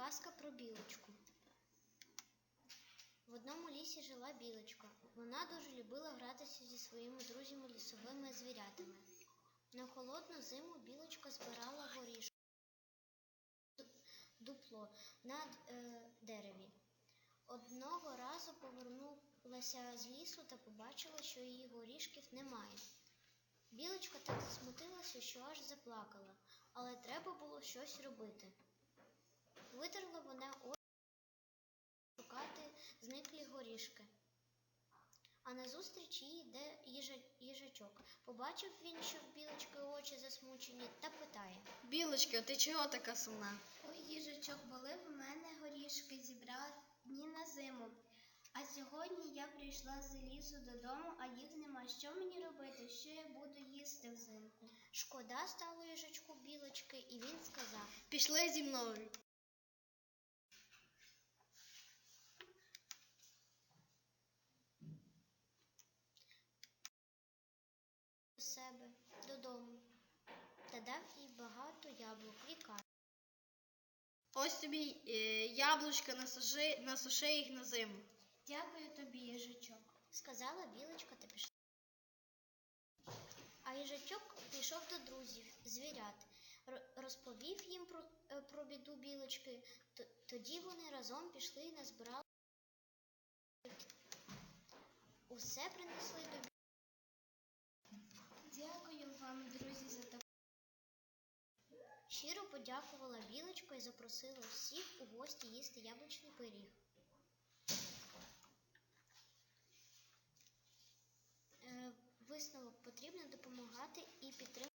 казка про білочку. В одному лісі жила білочка. Вона дуже любила гратися зі своїми друзями лісовими звірятами. На холодну зиму білочка збирала горішки д- дупло на е, дереві. Одного разу повернулася з лісу та побачила, що її горішків немає. Білочка так засмутилася, що аж заплакала, але треба було щось робити. Витерла вона очі шукати зниклі горішки. А назустріч їй йде їжа- їжачок. Побачив він, що в білочки очі засмучені, та питає. Білочка, а ти чого така сумна? Ой, їжачок, були в мене горішки, зібрала дні на зиму. А сьогодні я прийшла з лісу додому, а їх нема. Що мені робити? Що я буду їсти взимку? Шкода стало їжачку білочки, і він сказав. Пішли зі мною. до себе додому та дав їй багато яблук і каші. Ось тобі е, яблучка, насуши, насуши їх на зиму. Дякую тобі, їжачок. сказала білочка та пішла. А їжачок пішов до друзів, звірят, розповів їм про, е, про біду білочки. Т- Тоді вони разом пішли і назбирали. Усе принесли до Щиро подякувала білочка і запросила всіх у гості їсти яблучний пиріг. Е, Висновок потрібно допомагати і підтримувати.